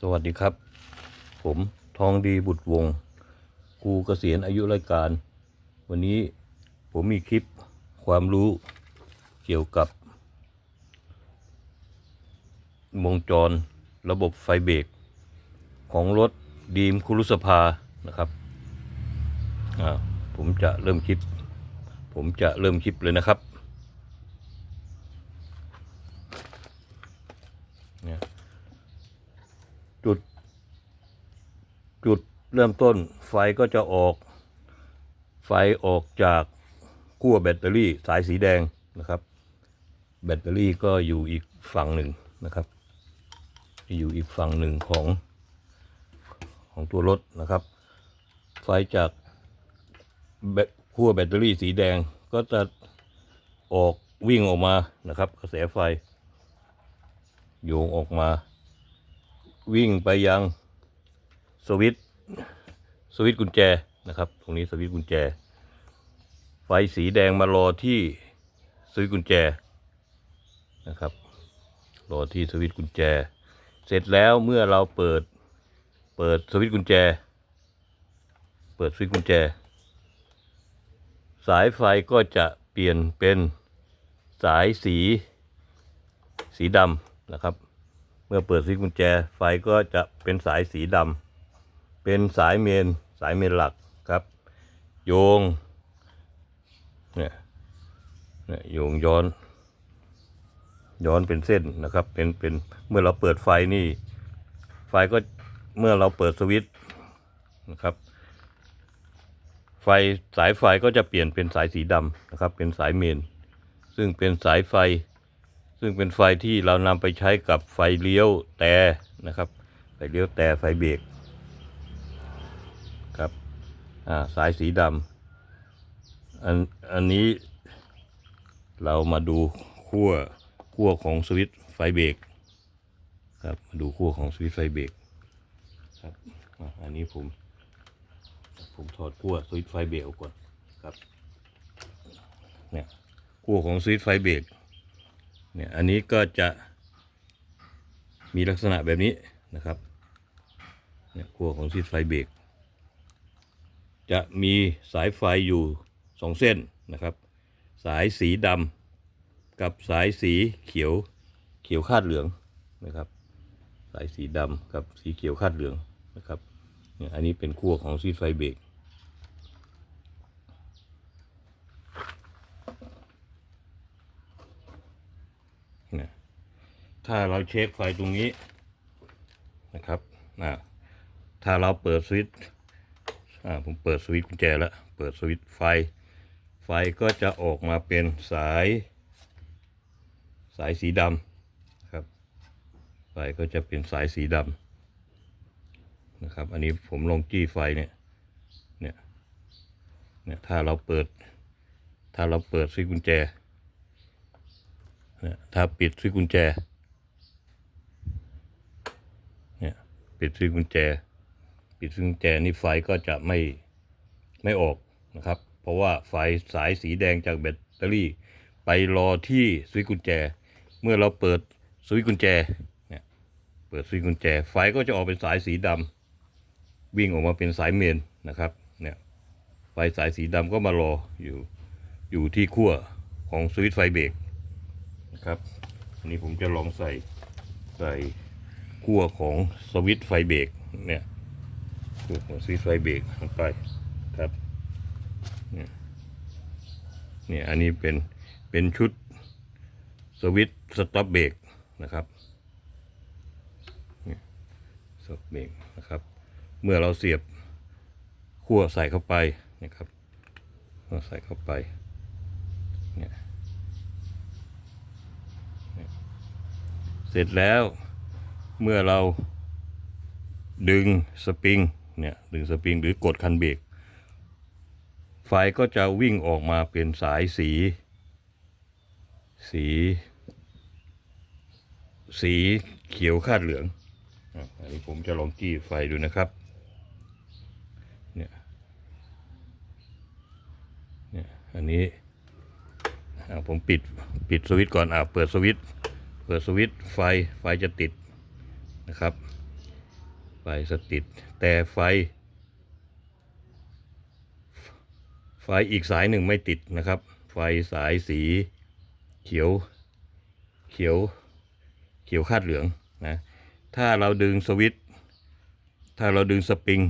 สวัสดีครับ ผมทองดีบุตรวงครูเกษียณอายุรายการ วันนี้ผมมีคลิปความรู้เกี่ยวกับ วงจรระบบไฟเบรกของรถดีมคุรุสภานะครับผมจะเริ่มคลิป ผมจะเริ่มคลิปเลยนะครับ เนี่ยจุด จุดเริ่มต้นไฟก็จะออก ไฟออกจากขั้วแบตเตอรี่สายสีแดงนะครับ แบตเตอรี่ก็อยู่อีกฝั่งหนึ่งนะครับ อยู่อีกฝั่งหนึ่งของของตัวรถนะครับ ไฟจากขั้วแบตเตอรี่สีแดงก็จะออกวิ่งออกมานะครับ กระแสไฟโยงออกมา วิ่งไปยัง สวิตสวิตกุญแจนะครับ ตรงนี้สวิตกุญแจ ไฟสีแดงมารอที่สวิตกุญแจนะครับ รอที่สวิตกุญแจ เสร็จแล้วเมื่อเราเปิดเปิดสวิตกุญแจ เปิดสวิตกุญแจ สายไฟก็จะเปลี่ยนเป็นสายสี สีดำนะครับ เมื่อเปิดสวิตกุญแจไฟก็จะเป็นสายสีดำ เป็นสายเมนสายเมนหลักครับ โยงเนี่ยเนี่ยโยงย้อน ย้อนเป็นเส้นนะครับเป็นเป็นเมื่อเราเปิดไฟนี่ ไฟก็เมื่อเราเปิดสวิตช์นะครับ ไฟสายไฟก็จะเปลี่ยนเป็นสายสีดำนะครับ เป็นสายเมน ซึ่งเป็นสายไฟ ซึ่งเป็นไฟที่เรานำไปใช้กับไฟเลี้ยวแต่นะครับไฟเลี้ยวแต่ไฟเบรก สายสีดำอันอันนี้เรามาดูขั้วขั้วของสวิตช์ไฟเบรกครับมาดูขั้วของสวิตช์ไฟเบรกครับอันนี้ผม ผมถอดขั้วสวิตช์ไฟเบรกออกก่อนครับเนี่ยขั้วของสวิตช์ไฟเบรกเนี่ยอันนี้ก็จะมีลักษณะแบบนี้นะครับเนี่ยขั้วของซีดไฟเบรก จะมีสายไฟอยู่สองเส้นนะครับ สายสีดำกับสายสีเขียวเขียวคาดเหลืองนะครับ สายสีดำกับสีเขียวคาดเหลืองนะครับเนี่ยอันนี้เป็นขั้วของซีดไฟเบรกนะถ้าเราเช็คไฟตรงนี้นะครับอ่าถ้าเราเปิดสวิตช์ อ่าผมเปิดสวิตช์กุญแจแล้ว เปิดสวิตช์ไฟ ไฟก็จะออกมาเป็นสาย สายสีดำครับ ไฟก็จะเป็นสายสีดำนะครับ อันนี้ผมลองจี้ไฟเนี่ย เนี่ย เนี่ย ถ้าเราเปิด ถ้าเราเปิดสวิตช์กุญแจ เนี่ย ถ้าปิดสวิตช์กุญแจ เนี่ย ปิดสวิตช์กุญแจ ปิดสวิตช์กุญแจนี่ไฟก็จะไม่ไม่ออกนะครับ เพราะว่าไฟสายสีแดงจากแบตเตอรี่ ไปรอที่สวิตช์กุญแจ เมื่อเราเปิดสวิตช์กุญแจเนี่ยเปิดสวิตช์กุญแจ ไฟก็จะออกเป็นสายสีดำวิ่งออกมาเป็นสายเมนนะครับเนี่ยไฟสายสีดำก็มารออยู่อยู่ที่ขั้วของสวิตช์ไฟเบรกนะครับอันนี้ผมจะลองใส่ใส่ขั้วของสวิตช์ไฟเบรกเนี่ย ขั้วของสวิตช์ไฟเบรกลงไปครับเนี่ยอันนี้เป็นเป็นชุดสวิตสต็อปเบรกนะครับสต็อปเบรกนะครับ เมื่อเราเสียบขั้วใส่เข้าไปนะครับเราใส่เข้าไปเนี่ยเสร็จแล้วเมื่อเราดึงสปริง เนี่ยดึงสปริงหรือกดคันเบรกไฟก็จะวิ่งออกมาเป็นสายสี สี สีเขียวคาดเหลืองอันนี้ผมจะลองจี้ไฟดูนะครับเนี่ยเนี่ยอันนี้ผมปิดปิดสวิตช์ก่อนอะเปิดสวิตช์เปิดสวิตช์ไฟไฟจะติดนะครับ ไฟสติด แต่ไฟ ไฟอีกสายหนึ่งไม่ติดนะครับ ไฟสายสีเขียว เขียว เขียวคาดเหลืองนะ ถ้าเราดึงสวิตช์ถ้าเราดึงสปริง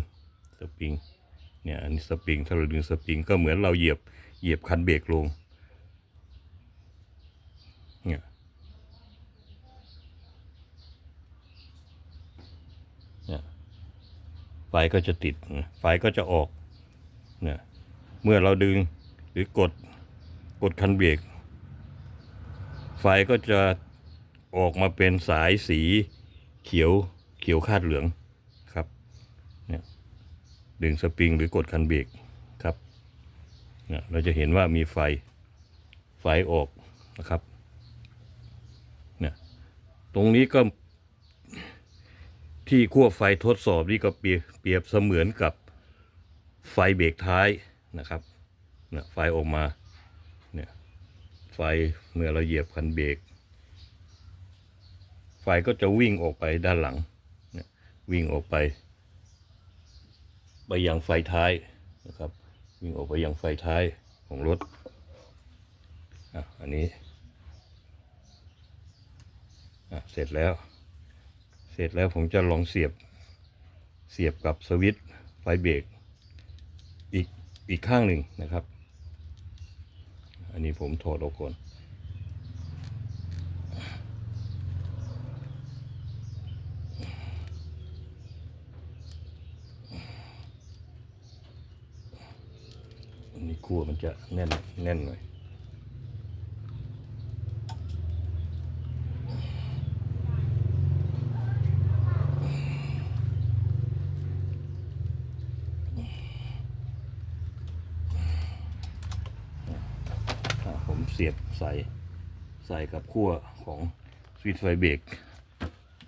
สปริง เนี่ย อันนี้สปริง ถ้าเราดึงสปริงก็เหมือนเราเหยียบ เหยียบคันเบรกลง เนี่ย เนี่ย ไฟก็จะติดไฟก็จะออกเนี่ยเมื่อเราดึงหรือกดกดคันเบรกไฟก็จะออกมาเป็นสายสีเขียวเขียวคาดเหลืองครับเนี่ยดึงสปริงหรือกดคันเบรกครับเนี่ยเราจะเห็นว่ามีไฟไฟออกนะครับเนี่ยตรงนี้ก็ ที่ขั้วไฟทดสอบนี่ก็เปรียบเเสมือนกับไฟเบรกท้ายนะครับเนี่ยไฟออกมาเนี่ยไฟเมื่อเราเหยียบคันเบรกไฟก็จะวิ่งออกไปด้านหลังเนี่ยวิ่งออกไป ไปยังไฟท้ายนะครับ วิ่งออกไปยังไฟท้ายของรถอะอันนี้อะเสร็จแล้ว เสร็จแล้วผมจะลองเสียบเสียบกับสวิตช์ไฟเบรกอีกอีกข้างหนึ่งนะครับ อันนี้ผมถอดออกก่อนอันนี้คั่วมันจะแน่นแน่นหน่อย เสียบใส่ใส่กับขั้วของสวิตช์ไฟเบรก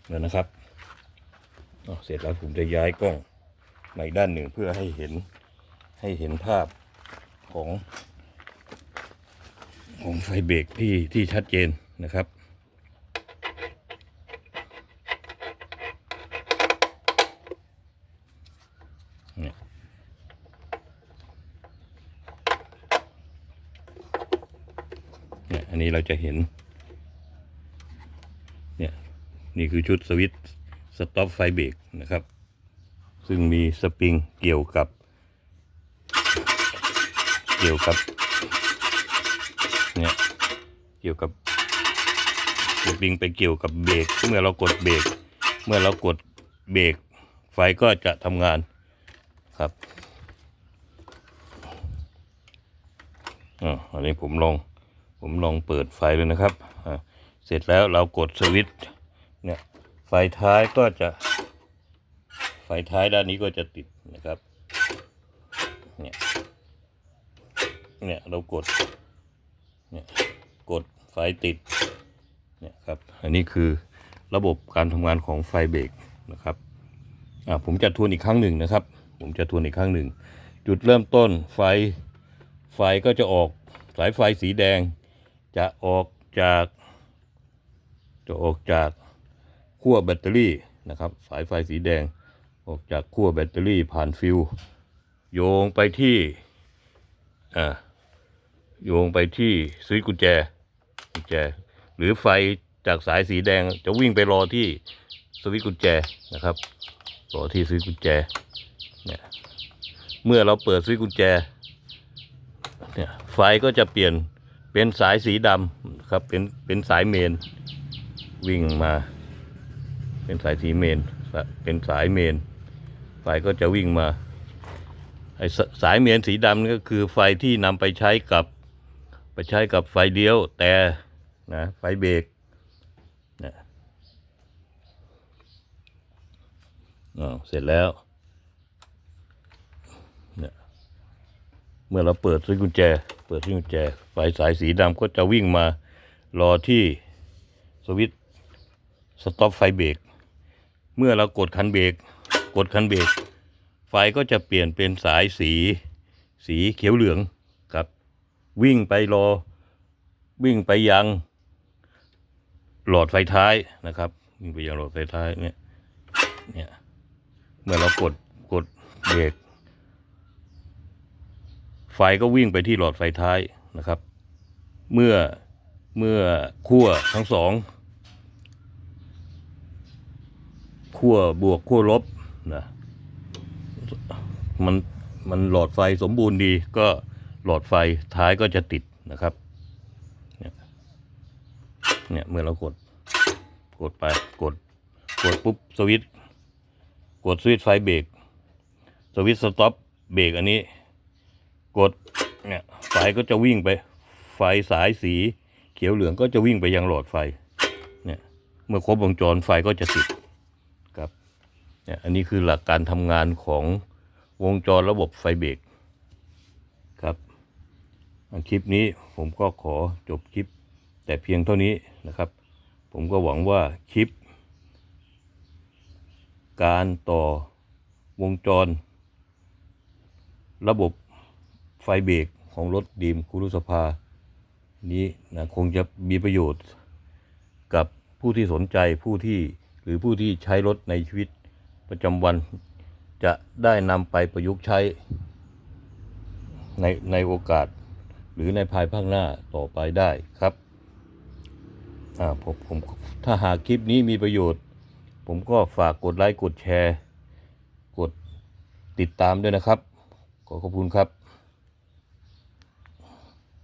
แล้วนะครับเสร็จแล้วผมจะย้ายกล้องมาอีกด้านหนึ่งเพื่อให้เห็นให้เห็นภาพของของไฟเบรกที่ที่ชัดเจนนะครับ เนี่ยอันนี้เราจะเห็น เนี่ย นี่คือชุดสวิตสต็อปไฟเบรกนะครับ ซึ่งมีสปริงเกี่ยวกับ เกี่ยวกับ เนี่ย เกี่ยวกับสปริงไปเกี่ยวกับเบรก เมื่อเรากดเบรก เมื่อเรากดเบรกไฟก็จะทำงานครับอ่าอันนี้ผมลอง ผมลองเปิดไฟเลยนะครับ เสร็จแล้วเรากดสวิตช์เนี่ยไฟท้ายก็จะ ไฟท้ายด้านนี้ก็จะติดนะครับเนี่ยเนี่ยเรากดเนี่ยกดไฟติดเนี่ยครับอันนี้คือระบบการทำงานของไฟเบรกนะครับอ่าผมจะทวนอีกครั้งหนึ่งนะครับ ผมจะทวนอีกครั้งหนึ่ง จุดเริ่มต้นไฟไฟก็จะออกสายไฟสีแดง จะออกจาก จะออกจากขั้วแบตเตอรี่นะครับ สายไฟสีแดง ออกจากขั้วแบตเตอรี่ผ่านฟิวโยงไปที่อ่าโยงไปที่สวิตช์กุญแจกุญแจ หรือไฟจากสายสีแดงจะวิ่งไปรอที่สวิตช์กุญแจนะครับ รอที่สวิตช์กุญแจเนี่ยเมื่อเราเปิดสวิตช์กุญแจเนี่ยไฟก็จะเปลี่ยน เป็นสายสีดำครับ เป็นเป็นสายเมน วิ่งมา เป็นสายสีเมน เป็นสายเมน ไฟก็จะวิ่งมาไอ้สายเมนสีดำนี่ก็คือไฟที่นำไปใช้กับ ไปใช้กับไฟเลี้ยวแต่นะไฟเบรกนะเสร็จแล้วเนี่ยเมื่อเราเปิดสวิตช์กุญแจ เปิดสวิตช์กุญแจไฟสายสีดำก็จะวิ่งมารอที่สวิตช์สต็อปไฟเบรกเมื่อเรากดคันเบรกกดคันเบรกไฟก็จะเปลี่ยนเป็นสายสี สีเขียวเหลืองครับ วิ่งไปรอวิ่งไปยัง หลอดไฟท้ายนะครับวิ่งไปยังหลอดไฟท้ายเนี่ยเนี่ยเมื่อเรากดกดเบรก ไฟก็วิ่งไปที่หลอดไฟท้ายนะครับ เมื่อเมื่อขั้วทั้งสองขั้วบวกขั้วลบนะมันมันหลอดไฟสมบูรณ์ดีก็หลอดไฟท้ายก็จะติดนะครับเนี่ยเนี่ยเมื่อเรากดกดไปกดกดปุ๊บสวิตช์กดสวิตช์ไฟเบรกสวิตช์สต็อปเบรกอันนี้ กดเนี่ยไฟก็จะวิ่งไป ไฟสายสีเขียวเหลืองก็จะวิ่งไปยังหลอดไฟเนี่ยเมื่อครบวงจรไฟก็จะติดครับเนี่ยอันนี้คือหลักการทำงานของวงจรระบบไฟเบรกครับอะคลิปนี้ผมก็ขอจบคลิป แต่เพียงเท่านี้นะครับ ผมก็หวังว่าคลิป การต่อวงจร ระบบ ไฟเบรกของรถดีมคุรุสภา นี้นะคงจะมีประโยชน์กับผู้ที่สนใจผู้ที่หรือผู้ที่ใช้รถในชีวิตประจำวันจะได้นำไปประยุกต์ใช้ในในโอกาส หรือในภายภาคหน้าต่อไปได้ครับอ่าผมผมถ้าหากคลิปนี้มีประโยชน์ ผมก็ฝากกดไลค์กดแชร์ กดติดตามด้วยนะครับ ขอขอบคุณครับ